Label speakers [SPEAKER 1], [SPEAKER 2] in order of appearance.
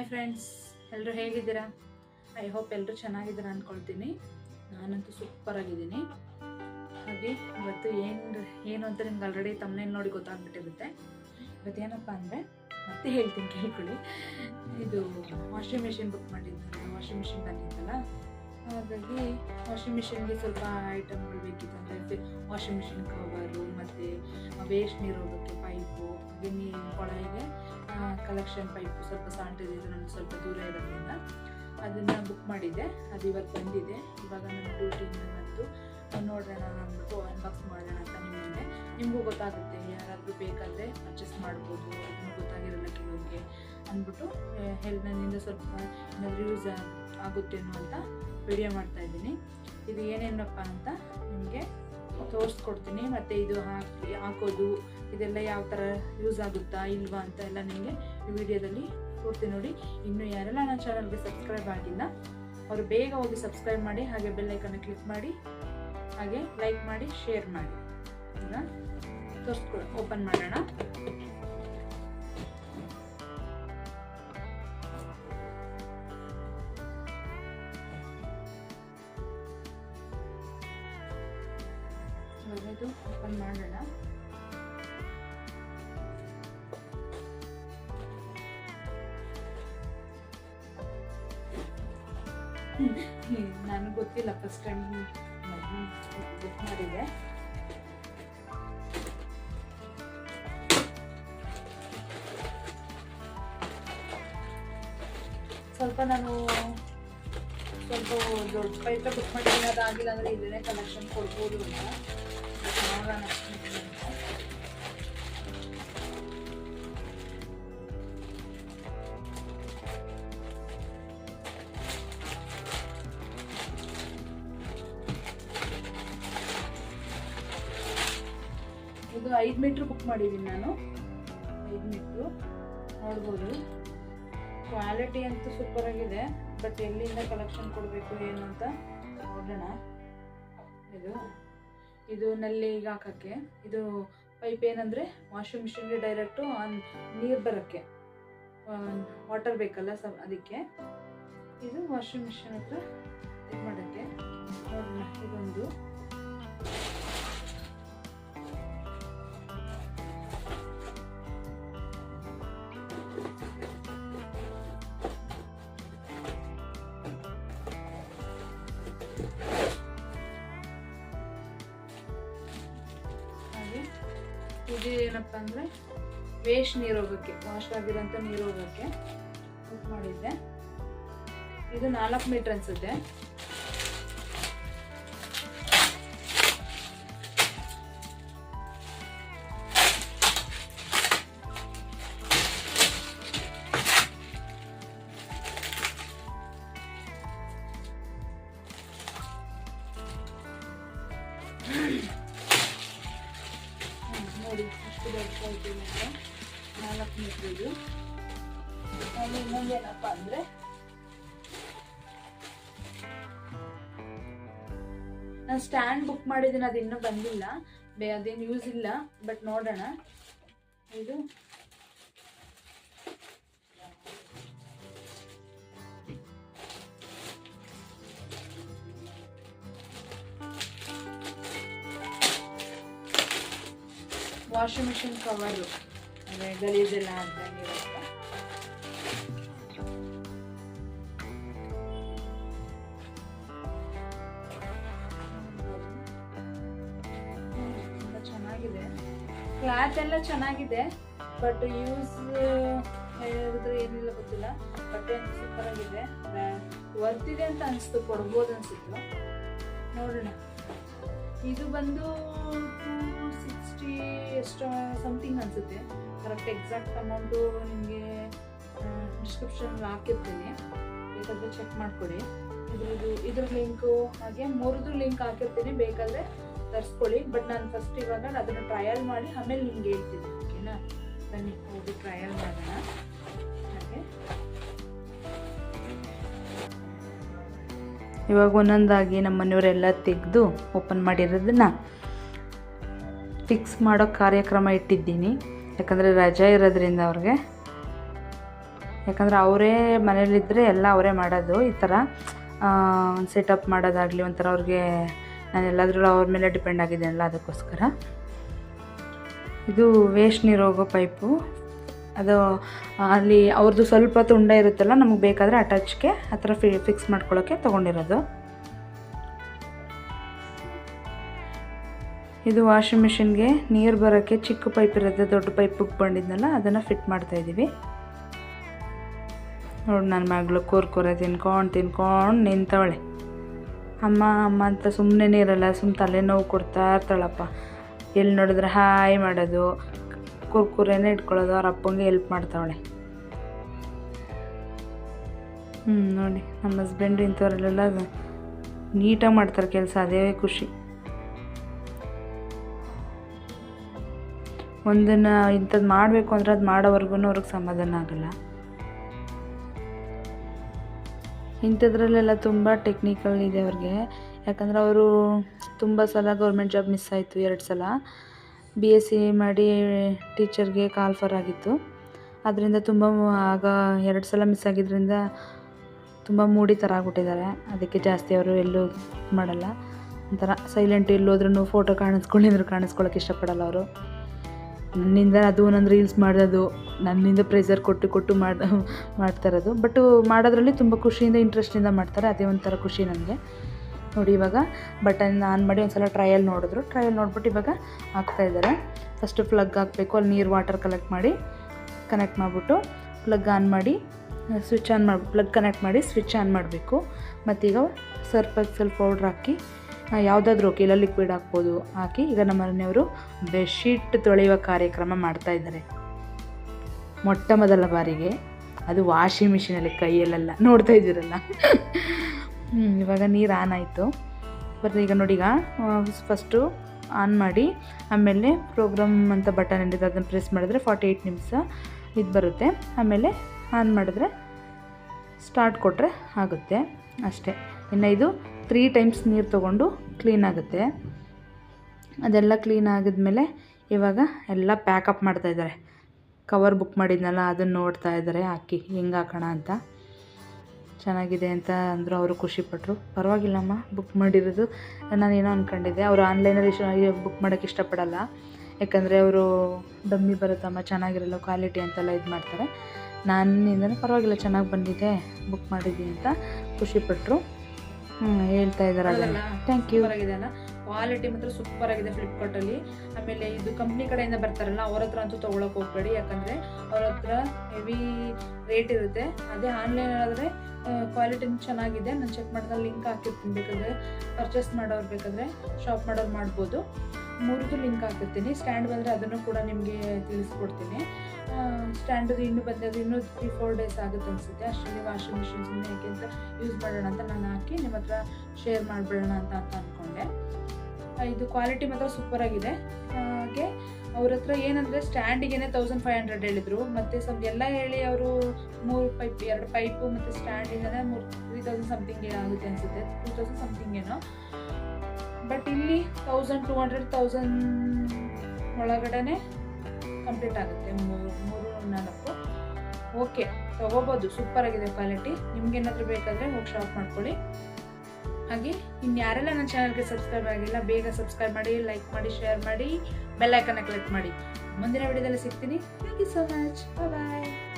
[SPEAKER 1] Hi friends ಎಲ್ಲರೂ ಹೇಗಿದ್ದೀರಾ? I hope ಎಲ್ಲರೂ ಚೆನ್ನಾಗಿದ್ದೀರಾ ಅಂದ್ಕೊಳ್ತೀನಿ ನಾನಂತೂ ಸೂಪರ್ ಆಗಿದ್ದೀನಿ. ಹಾಗೆ ಇವತ್ತು ಏನು ಏನು ಅಂತ ನಿಮ್ಗೆ ಆಲ್ರೆಡಿ ತಮ್ಮನೇಲಿ ನೋಡಿ ಗೊತ್ತಾಗ್ಬಿಟ್ಟಿರುತ್ತೆ. ಇವತ್ತು ಏನಪ್ಪ ಅಂದರೆ ಮತ್ತೆ ಹೇಳ್ತೀನಿ ಕೇಳ್ಕೊಳ್ಳಿ. ಇದು ವಾಷಿಂಗ್ ಮೆಷಿನ್ ಬುಕ್ ಮಾಡಿದ್ದೀನಿ ವಾಷಿಂಗ್ ಮೆಷಿನ್ ಬಂದಿದ್ದಲ್ಲ ಹಾಗಾಗಿ ವಾಷಿಂಗ್ ಮಿಷಿನ್ಗೆ ಸ್ವಲ್ಪ ಐಟಮ್ಗಳು ಬೇಕಿತ್ತು ಅಂದರೆ ವಾಷಿಂಗ್ ಮಿಷಿನ್ ಕವರು ಮತ್ತು ವೇಸ್ಟ್ ನೀರು ಹೋಗೋಕ್ಕೆ ಪೈಪು ಹಾಗೆ ನೀರು ಕೊಳಾಯಿಗೆ ಕಲೆಕ್ಷನ್ ಪೈಪು ಸ್ವಲ್ಪ ಸ್ಯಾನಿಟೈಸರ್ ಸ್ವಲ್ಪ ದೂರ ಇರೋದ್ರಿಂದ ಅದನ್ನು ಬುಕ್ ಮಾಡಿದ್ದೆ. ಅದು ಇವತ್ತು ಬಂದಿದೆ. ಇವಾಗ ನನ್ನ ಡ್ಯೂಟಿಯಿಂದ ಬಂದು ನೋಡೋಣ ಅಂದ್ಬಿಟ್ಟು ಅನ್ಬಾಕ್ಸ್ ಮಾಡೋಣ ಅಂತ ಮುಂದೆ ನಿಮಗೂ ಗೊತ್ತಾಗುತ್ತೆ, ಯಾರಾದರೂ ಬೇಕಾದರೆ ಪರ್ಚೇಸ್ ಮಾಡ್ಬೋದು ಅದನ್ನು ಗೊತ್ತಾಗಿರಲ್ಲ ಕೆಲವ್ರಿಗೆ ಅಂದ್ಬಿಟ್ಟು ಹೆಲ್ ನನ್ನಿಂದ ಸ್ವಲ್ಪ ಏನಾದರೂ ಯೂಸ್ ಆಗುತ್ತೇನೋ ಅಂತ ವಿಡಿಯೋ ಮಾಡ್ತಾ ಇದ್ದೀನಿ. ಇದು ಏನೇನಪ್ಪ ಅಂತ ನಿಮಗೆ ತೋರಿಸ್ಕೊಡ್ತೀನಿ. ಮತ್ತು ಇದು ಹಾಕಿ, ಹಾಕೋದು, ಇದೆಲ್ಲ ಯಾವ ಥರ ಯೂಸ್ ಆಗುತ್ತಾ, ಇಲ್ವಾ ಅಂತ ಎಲ್ಲ ನಿಮಗೆ ಈ ವಿಡಿಯೋದಲ್ಲಿ ಪೂರ್ತಿ ನೋಡಿ. ಇನ್ನು ಯಾರೆಲ್ಲ ನನ್ನ ಚಾನಲ್ಗೆ ಸಬ್ಸ್ಕ್ರೈಬ್ ಆಗಿಲ್ಲ, ಅವರು ಬೇಗ ಹೋಗಿ ಸಬ್ಸ್ಕ್ರೈಬ್ ಮಾಡಿ, ಹಾಗೆ ಬೆಲ್ ಐಕನ್ನ ಕ್ಲಿಕ್ ಮಾಡಿ, ಹಾಗೆ ಲೈಕ್ ಮಾಡಿ ಶೇರ್ ಮಾಡಿ. ಈಗ ತೋರಿಸ್ಕೊಳ ಓಪನ್ ಮಾಡೋಣ. ನನಗೆ ಗೊತ್ತಿಲ್ಲ ಫಸ್ಟ್ ಟೈಮ್ ಬುಕ್ ಮಾಡಿದೆ. ಸ್ವಲ್ಪ ನಾನು ಸ್ವಲ್ಪ ದೊಡ್ಡ ಪೈಪ್ ಬುಕ್ ಮಾಡಿದ್ದೀನಿ ಅದಾಗಿಲ್ಲ ಅಂದರೆ ಇದನ್ನೇ ಕಲೆಕ್ಷನ್ ಕೊಡ್ಬೋದು ಅಂತ. ಇದು ಐದು ಮೀಟ್ರ್ ಬುಕ್ ಮಾಡಿದ್ದೀನಿ ನಾನು. ಐದು ಮೀಟ್ರು. ನೋಡ್ಬೋದು. ಕ್ವಾಲಿಟಿ ಅಂತೂ ಸೂಪರ್ ಆಗಿದೆ. ಬಟ್ ಎಲ್ಲಿಂದ ಕಲೆಕ್ಷನ್ ಕೊಡಬೇಕು, ಏನು ಅಂತ ನೋಡೋಣ. ಇದು. ಇದು ನಲ್ಲಿ ಈಗ ಹಾಕೋಕ್ಕೆ. ಇದು ಪೈಪ್ ಏನಂದರೆ ವಾಷಿಂಗ್ ಮಿಷಿನ್ಗೆ ಡೈರೆಕ್ಟು ನೀರು ಬರೋಕ್ಕೆ. ವಾಟರ್ ಬೇಕಲ್ಲ ಸ ಅದಕ್ಕೆ. ಇದು ವಾಷಿಂಗ್ ಮಿಷಿನ್ ಹತ್ರ ಇದು ಮಾಡೋಕ್ಕೆ. ಇದೊಂದು. ಇದು ಏನಪ್ಪ ಅಂದರೆ ವೇಸ್ಟ್ ನೀರು ಹೋಗೋಕ್ಕೆ ವಾಶ್ ಆಗಿರೋಂಥ ನೀರು ಹೋಗೋಕ್ಕೆ ಬುಕ್ ಮಾಡಿದ್ದೆ. ಇದು ನಾಲ್ಕು ಮೀಟ್ರ್ ಅನಿಸುತ್ತೆ. ನೋಡಿ ಅಷ್ಟು ದೊಡ್ಡ ಇದೆ ನಾಲ್ಕು ಮೀಟ್ರ್ ಇದು ಆಮೇಲೆ ಅಂದರೆ ನಾನು ಸ್ಟ್ಯಾಂಡ್ ಬುಕ್ ಮಾಡಿದ್ದೀನಿ, ಅದು ಇನ್ನೂ ಬಂದಿಲ್ಲ. ಬೇ ಅದೇನು ಯೂಸ್ ಇಲ್ಲ ಬಟ್ ನೋಡೋಣ. ಇದು ವಾಷಿಂಗ್ ಮಿಷಿನ್ ಕವರು ಅಂದರೆ ಗಲೀಜೆಲ್ಲ ಅಂತ ಚೆನ್ನಾಗಿದೆ. ಕ್ಲಾತ್ ಎಲ್ಲ ಚೆನ್ನಾಗಿದೆ ಬಟ್ ಯೂಸ್ ಹೇಳಿದ್ರೆ ಏನಿಲ್ಲ ಗೊತ್ತಿಲ್ಲ. ಬಟ್ಟೆ ಸೂಪರ್ ಆಗಿದೆ. ವರ್ತಿದೆ ಅಂತ ಅನಿಸ್ತು, ಕೊಡ್ಬೋದು ಅನ್ಸುತ್ತೆ. ನೋಡೋಣ. ಇದು ಬಂದು ಸಿಕ್ಸ್ಟಿ ಎಷ್ಟು ಸಮಥಿಂಗ್ ಅನಿಸುತ್ತೆ. ಕರೆಕ್ಟ್ ಎಕ್ಸಾಕ್ಟ್ ಅಮೌಂಟು ನಿಮಗೆ ಡಿಸ್ಕ್ರಿಪ್ಷನಲ್ಲಿ ಹಾಕಿರ್ತೀನಿ. ಬೇಕಾದರೆ ಚೆಕ್ ಮಾಡಿಕೊಡಿ. ಇದ್ರದ್ದು, ಇದ್ರ ಲಿಂಕು ಹಾಗೆ ಮೂರದ್ದು ಲಿಂಕ್ ಹಾಕಿರ್ತೀನಿ. ಬೇಕಾದರೆ ತರಿಸ್ಕೊಳ್ಳಿ. ಬಟ್ ನಾನು ಫಸ್ಟ್ ಇವಾಗ ಅದನ್ನು ಟ್ರಯಲ್ ಮಾಡಿ ಆಮೇಲೆ ನಿಮ್ಗೆ ಹೇಳ್ತೀನಿ. ಓಕೆನಾ ಬನ್ನಿ ಹೋಗಿ ಟ್ರಯಲ್ ಮಾಡೋಣ. ಹಾಗೆ.
[SPEAKER 2] ಇವಾಗ ಒಂದೊಂದಾಗಿ ನಮ್ಮ ಮನೆಯವರೆಲ್ಲ ತೆಗೆದು ಓಪನ್ ಮಾಡಿರೋದನ್ನ ಫಿಕ್ಸ್ ಮಾಡೋ ಕಾರ್ಯಕ್ರಮ ಇಟ್ಟಿದ್ದೀನಿ. ಯಾಕಂದರೆ ರಜಾ ಇರೋದ್ರಿಂದ ಅವ್ರಿಗೆ. ಯಾಕಂದರೆ ಅವರೇ ಮನೇಲಿದ್ದರೆ ಎಲ್ಲ ಅವರೇ ಮಾಡೋದು ಈ ಥರ. ಸೆಟಪ್ ಮಾಡೋದಾಗಲಿ ಒಂಥರ ಅವ್ರಿಗೆ ನಾನು ಎಲ್ಲಾದರೂ ಅವ್ರ ಮೇಲೆ ಡಿಪೆಂಡ್ ಆಗಿದ್ದೆನಲ್ಲ ಅದಕ್ಕೋಸ್ಕರ. ಇದು ವೇಸ್ಟ್ ನೀರು ಹೋಗೋ ಪೈಪು. ಅದು ಅಲ್ಲಿ ಅವ್ರದ್ದು ಸ್ವಲ್ಪ ತುಂಡ ಇರುತ್ತಲ್ಲ, ನಮಗೆ ಬೇಕಾದರೆ ಅಟ್ಯಾಚ್ಗೆ ಆ ಥರ ಫಿ ಫಿಕ್ಸ್ ಮಾಡ್ಕೊಳ್ಳೋಕ್ಕೆ ತೊಗೊಂಡಿರೋದು. ಇದು ವಾಷಿಂಗ್ ಮಿಷಿನ್ಗೆ ನೀರು ಬರೋಕ್ಕೆ ಚಿಕ್ಕ ಪೈಪ್ ಇರುತ್ತೆ, ದೊಡ್ಡ ಪೈಪ್ ಬುಕ್ ಬಂದಿದ್ನಲ್ಲ, ಅದನ್ನು ಫಿಟ್ ಮಾಡ್ತಾಯಿದ್ದೀವಿ ನೋಡಿ ನನ್ನ ಮಗಳು ಕೂರ್ಕೂರೆ ತಿನ್ಕೊಂಡು ತಿನ್ಕೊಂಡು ನಿಂತವಳೆ. ಅಮ್ಮ ಅಮ್ಮ ಅಂತ ಸುಮ್ಮನೆ ಇರಲ್ಲ ಸುಮ್ಮನೆ ತಲೆನೋವು ಕೊಡ್ತಾ ಇರ್ತಾಳಪ್ಪ. ಎಲ್ಲಿ ನೋಡಿದ್ರೆ ಹಾಯ್ ಮಾಡೋದು ಕುರ್ಕುರೆನೇ ಇಟ್ಕೊಳ್ಳೋದು, ಅವ್ರ ಅಪ್ಪಂಗೆ ಹೆಲ್ಪ್ ಮಾಡ್ತಾವಳೆ. ಹ್ಞೂ ನೋಡಿ, ನಮ್ಮ ಹಸ್ಬೆಂಡ್ ಇಂಥವ್ರಲ್ಲೆಲ್ಲ ನೀಟಾಗಿ ಮಾಡ್ತಾರೆ ಕೆಲಸ, ಅದೇ ಖುಷಿ. ಒಂದನ್ನು ಇಂಥದ್ದು ಮಾಡಬೇಕು ಅಂದರೆ ಅದು ಮಾಡೋವರೆಗೂ ಅವ್ರಿಗೆ ಸಮಾಧಾನ ಆಗಲ್ಲ. ಇಂಥದ್ರಲ್ಲೆಲ್ಲ ತುಂಬ ಟೆಕ್ನಿಕಲ್ ಇದೆ ಅವ್ರಿಗೆ. ಯಾಕಂದರೆ ಅವರು ತುಂಬ ಸಲ ಗೌರ್ಮೆಂಟ್ ಜಾಬ್ ಮಿಸ್ ಆಯಿತು ಎರಡು ಸಲ. ಬಿ ಎಸ್ ಸಿ ಮಾಡಿ ಟೀಚರ್ಗೆ ಕಾಲ್ಫರ್ ಆಗಿತ್ತು. ಅದರಿಂದ ತುಂಬ ಆಗ ಎರಡು ಸಲ ಮಿಸ್ ಆಗಿದ್ದರಿಂದ ತುಂಬ ಮೂಡಿ ಥರ ಆಗ್ಬಿಟ್ಟಿದ್ದಾರೆ. ಅದಕ್ಕೆ ಜಾಸ್ತಿ ಅವರು ಎಲ್ಲೂ ಮಾಡಲ್ಲ. ಒಂಥರ ಸೈಲೆಂಟ್ ಎಲ್ಲೋದ್ರೂ ಫೋಟೋ ಕಾಣಿಸ್ಕೊಂಡಿದ್ರು ಕಾಣಿಸ್ಕೊಳ್ಳೋಕೆ ಇಷ್ಟಪಡಲ್ಲ ಅವರು. ನನ್ನಿಂದ ಅದು ಒಂದೊಂದು ರೀಲ್ಸ್ ಮಾಡೋದು ನನ್ನಿಂದ ಪ್ರೆಷರ್ ಕೊಟ್ಟು ಕೊಟ್ಟು ಮಾಡಿ ಮಾಡ್ತಾ ಇರೋದು. ಬಟ್ಟು ಮಾಡೋದ್ರಲ್ಲಿ ತುಂಬ ಖುಷಿಯಿಂದ ಇಂಟ್ರೆಸ್ಟಿಂದ ಮಾಡ್ತಾರೆ. ಅದೇ ಒಂಥರ ಖುಷಿ ನನಗೆ. ನೋಡಿ ಇವಾಗ ಬಟನ್ ಆನ್ ಮಾಡಿ ಒಂದು ಸಲ ಟ್ರಯಲ್ ನೋಡಿದ್ರು. ಟ್ರಯಲ್ ನೋಡ್ಬಿಟ್ಟು ಇವಾಗ ಹಾಕ್ತಾ ಇದ್ದಾರೆ. ಫಸ್ಟು ಪ್ಲಗ್ ಹಾಕಬೇಕು. ಅಲ್ಲಿ ನೀರು ವಾಟರ್ ಕಲೆಕ್ಟ್ ಮಾಡಿ ಕನೆಕ್ಟ್ ಮಾಡಿಬಿಟ್ಟು ಪ್ಲಗ್ ಆನ್ ಮಾಡಿ ಸ್ವಿಚ್ ಆನ್ ಮಾಡಿ ಪ್ಲಗ್ ಕನೆಕ್ಟ್ ಮಾಡಿ ಸ್ವಿಚ್ ಆನ್ ಮಾಡಬೇಕು. ಮತ್ತೀಗ ಸರ್ಫ್ ಎಕ್ಸೆಲ್ ಪೌಡ್ರ್ ಹಾಕಿ ಯಾವುದಾದ್ರೂ ಕೀಳ ಲಿಕ್ವಿಡ್ ಹಾಕ್ಬೋದು. ಹಾಕಿ ಈಗ ನಮ್ಮ ಮನೆಯವರು ಬೆಡ್ಶೀಟ್ ತೊಳೆಯುವ ಕಾರ್ಯಕ್ರಮ ಮಾಡ್ತಾ ಇದ್ದಾರೆ. ಮೊಟ್ಟ ಮೊದಲ ಬಾರಿಗೆ. ಅದು ವಾಷಿಂಗ್ ಮಿಷಿನಲ್ಲಿ ಕೈಯಲ್ಲೆಲ್ಲ ನೋಡ್ತಾ ಇದ್ದೀರಲ್ಲ. ಇವಾಗ ನೀರು ಆನ್ ಆಯಿತು. ಬಟ್ ಈಗ ನೋಡಿ ಈಗ ಫಸ್ಟು ಆನ್ ಮಾಡಿ, ಆಮೇಲೆ ಪ್ರೋಗ್ರಾಮ್ ಅಂತ ಬಟನ್ ಏನಿದೆ ಅದನ್ನು ಪ್ರೆಸ್ ಮಾಡಿದ್ರೆ ಫಾರ್ಟಿ ಏಯ್ಟ್ ನಿಮಿಷ ಇದು ಬರುತ್ತೆ. ಆಮೇಲೆ ಆನ್ ಮಾಡಿದ್ರೆ ಸ್ಟಾರ್ಟ್ ಕೊಟ್ಟರೆ ಆಗುತ್ತೆ. ಅಷ್ಟೇ. ಇನ್ನು ಇದು ತ್ರೀ ಟೈಮ್ಸ್ ನೀರು ತೊಗೊಂಡು ಕ್ಲೀನ್ ಆಗುತ್ತೆ. ಅದೆಲ್ಲ ಕ್ಲೀನ್ ಆಗಿದ್ಮೇಲೆ ಇವಾಗ ಎಲ್ಲ ಪ್ಯಾಕಪ್ ಮಾಡ್ತಾಯಿದ್ದಾರೆ ಕವರ್ ಬುಕ್ ಮಾಡಿದ್ನಲ್ಲ, ಅದನ್ನು ನೋಡ್ತಾ ಇದ್ದಾರೆ. ಹಾಕಿ ಹೆಂಗೆ ಹಾಕೋಣ ಅಂತ. ಚೆನ್ನಾಗಿದೆ ಅಂತ ಅಂದರು ಅವರು ಖುಷಿಪಟ್ಟರು ಪರವಾಗಿಲ್ಲಮ್ಮ ಬುಕ್ ಮಾಡಿರೋದು ನಾನೇನೋ ಅಂದ್ಕೊಂಡಿದ್ದೆ ಅವರು ಆನ್ಲೈನಲ್ಲಿ ಬುಕ್ ಮಾಡೋಕ್ಕೆ ಇಷ್ಟಪಡಲ್ಲ. ಯಾಕಂದರೆ ಅವರು ಡಮ್ಮಿ ಬರುತ್ತಮ್ಮ, ಚೆನ್ನಾಗಿರಲ್ಲ ಕ್ವಾಲಿಟಿ ಅಂತೆಲ್ಲ ಇದು ಮಾಡ್ತಾರೆ. ನಾನಿಂದ ಪರವಾಗಿಲ್ಲ, ಚೆನ್ನಾಗಿ ಬಂದಿದೆ ಬುಕ್ ಮಾಡಿದ್ದೀನಿ ಅಂತ ಖುಷಿಪಟ್ಟರು ಹೇಳ್ತಾ ಇದ್ದಾರೆ ಥ್ಯಾಂಕ್ ಯು
[SPEAKER 1] ಅಲ್ಲ ಕ್ವಾಲಿಟಿ ಮಾತ್ರ ಸೂಪರ್ ಆಗಿದೆ ಫ್ಲಿಪ್ಕಾರ್ಟ್ ಅಲ್ಲಿ ಆಮೇಲೆ ಇದು ಕಂಪ್ನಿ ಕಡೆಯಿಂದ ಬರ್ತಾರಲ್ಲ ಅವ್ರ ಹತ್ರ ಅಂತೂ ತಗೊಳಕ್ ಹೋಗ್ಬೇಡಿ. ಯಾಕಂದ್ರೆ ಅವ್ರ ಹತ್ರ ಹೆವಿ ರೇಟ್ ಇರುತ್ತೆ. ಅದೇ ಆನ್ಲೈನ್ ಆದ್ರೆ ಕ್ವಾಲಿಟಿ ಚೆನ್ನಾಗಿದೆ. ನಾನು ಚೆಕ್ ಮಾಡಿದ ಲಿಂಕ್ ಹಾಕಿರ್ತೀನಿ. ಬೇಕಾದ್ರೆ ಪರ್ಚೇಸ್ ಮಾಡೋರು ಬೇಕಾದ್ರೆ ಶಾಪ್ ಮಾಡೋರು ಮಾಡ್ಬೋದು. ಮೂರದು ಲಿಂಕ್ ಹಾಕಿರ್ತೀನಿ ಸ್ಟ್ಯಾಂಡ್ ಬಂದರೆ ಅದನ್ನು ಕೂಡ ನಿಮಗೆ ತಿಳಿಸ್ಕೊಡ್ತೀನಿ. ಸ್ಟ್ಯಾಂಡ್ ಇನ್ನೂ ಬಂದದ್ದು ಇನ್ನೂ ತ್ರೀ ಫೋರ್ ಡೇಸ್ ಆಗುತ್ತೆ ಅನಿಸುತ್ತೆ. ಅಷ್ಟರಲ್ಲಿ ವಾಷಿಂಗ್ ಮಿಷಿನ್ ಸುಮ್ಮನೆ ಯಾಕೆ ಅಂತ ಯೂಸ್ ಮಾಡೋಣ ಅಂತ ನಾನು ಹಾಕಿ ನಿಮ್ಮ ಹತ್ರ ಶೇರ್ ಮಾಡಿಬಿಡೋಣ ಅಂತ ಅಂತ ಅಂದ್ಕೊಂಡೆ ಇದು ಕ್ವಾಲಿಟಿ ಮಾತ್ರ ಸೂಪರ್ ಆಗಿದೆ. ಹಾಗೆ ಅವ್ರ ಹತ್ರ ಏನಂದರೆ ಸ್ಟ್ಯಾಂಡಿಗೆ ತೌಸಂಡ್ ಫೈವ್ ಹಂಡ್ರೆಡ್ ಹೇಳಿದರು. ಮತ್ತು ಸ್ವಲ್ಪ ಎಲ್ಲ ಹೇಳಿ ಅವರು ಮೂರು ಪೈಪ್ ಎರಡು ಪೈಪು ಮತ್ತು ಸ್ಟ್ಯಾಂಡಿಂದನೇ ಮೂರು ತ್ರೀ ತೌಸಂಡ್ ಸಮಥಿಂಗ್ ಆಗುತ್ತೆ ಅನಿಸುತ್ತೆ. ಟೂ ತೌಸಂಡ್ ಸಮಥಿಂಗ್ ಏನೋ. ಬಟ್ ಇಲ್ಲಿ ತೌಸಂಡ್ ಟು ಹಂಡ್ರೆಡ್ ತೌಸಂಡ್ ಒಳಗಡೆ ಕಂಪ್ಲೀಟ್ ಆಗುತ್ತೆ. ಮೂರು ಮೂರು, ನಾಲ್ಕು. ಓಕೆ ತೊಗೋಬೋದು. ಸೂಪರ್ ಆಗಿದೆ ಕ್ವಾಲಿಟಿ ನಿಮ್ಗೆ ಏನಾದರೂ ಬೇಕಾದರೆ ಹೋಗಿ ಶಾಪ್ ಮಾಡ್ಕೊಳ್ಳಿ. ಹಾಗೆ ಇನ್ನು ಯಾರೆಲ್ಲ ನನ್ನ ಚಾನಲ್ಗೆ ಸಬ್ಸ್ಕ್ರೈಬ್ ಆಗಿಲ್ಲ, ಬೇಗ ಸಬ್ಸ್ಕ್ರೈಬ್ ಮಾಡಿ ಲೈಕ್ ಮಾಡಿ ಶೇರ್ ಮಾಡಿ ಬೆಲ್ಲೈಕನ್ನ ಕ್ಲಿಕ್ ಮಾಡಿ. ಮುಂದಿನ ವಿಡಿಯೋದಲ್ಲಿ ಸಿಗ್ತೀನಿ. Thank you so much bye